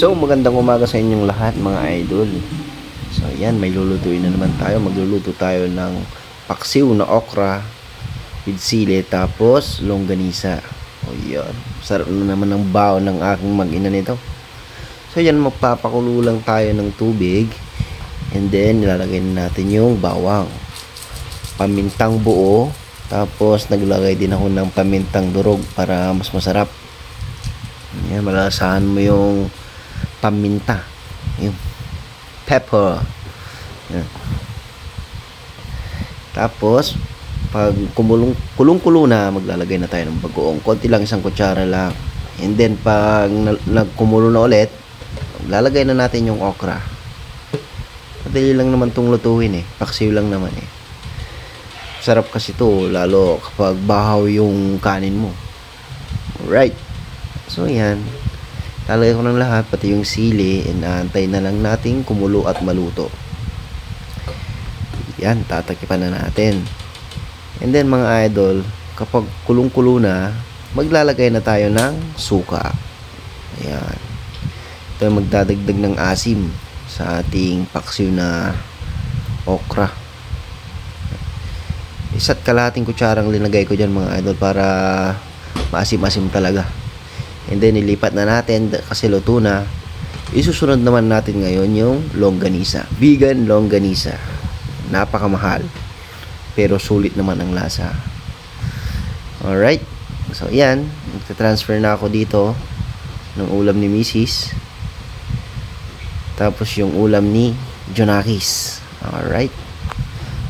So, magandang umaga sa inyong lahat mga idol. So, yan, may lulutuin na naman tayo. Magluluto tayo ng paksiw na okra with sili, tapos longganisa. O, yan. Sarap na naman ng bao ng aking mag-ina nito. So, yan, magpapakulo lang tayo ng tubig. And then, nilalagay na natin yung bawang. Pamintang buo. Tapos, naglagay din ako ng pamintang durog para mas masarap. Yan, malalasahan mo yung paminta. Yung pepper. Yan. Tapos, pag kumulong, kulong-kulo na, maglalagay na tayo ng bagoong. Konti lang, isang kutsara lang. And then, pag na- nagkumulo na ulit, lalagay na natin yung okra. Madali lang naman tong lutuin eh. Paksiw lang naman eh. Sarap kasi to, lalo kapag bahaw yung kanin mo. Alright. So, yan. Lalagay ko ng lahat, pati yung sili, and aantay na lang natin kumulo at maluto. Yan, tatakipan na natin. And then, mga idol, kapag kulong-kulo na, maglalagay na tayo ng suka. Ayan. Ito yung magdadagdag ng asim sa ating paksiw na okra. Isa't kalahating kutsarang linagay ko dyan mga idol para maasim-asim talaga. And then ilipat na natin kasi luto na. Isusunod naman natin ngayon yung longganisa. Vegan longganisa. Napakamahal. Pero sulit naman ang lasa. Alright. So yan. Magta-transfer na ako dito ng ulam ni Mrs. Tapos yung ulam ni Jonakis. Alright.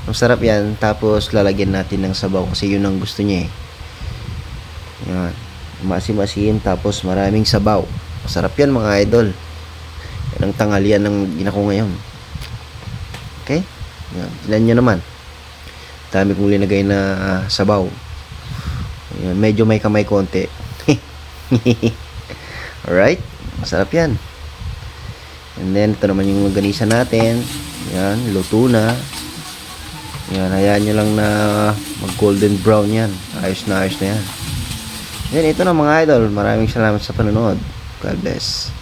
Ang sarap yan. Tapos lalagyan natin ng sabaw kasi yun ang gusto niya eh. Yan. Masim-masim tapos maraming sabaw. Masarap yan mga idol. Yan ang tanghalian ng ginako ngayon. Okay? Yan. Tignan nyo naman. Dami kong linagay na ah, sabaw. Yan. Medyo may kamay konti. Alright? Masarap yan. And then, ito naman yung ganisa natin. Yan, luto na. Yan, hayaan nyo lang na mag golden brown yan. Ayos na ayos na yan. Yan, ito na mga idol. Maraming salamat sa panonood. God bless.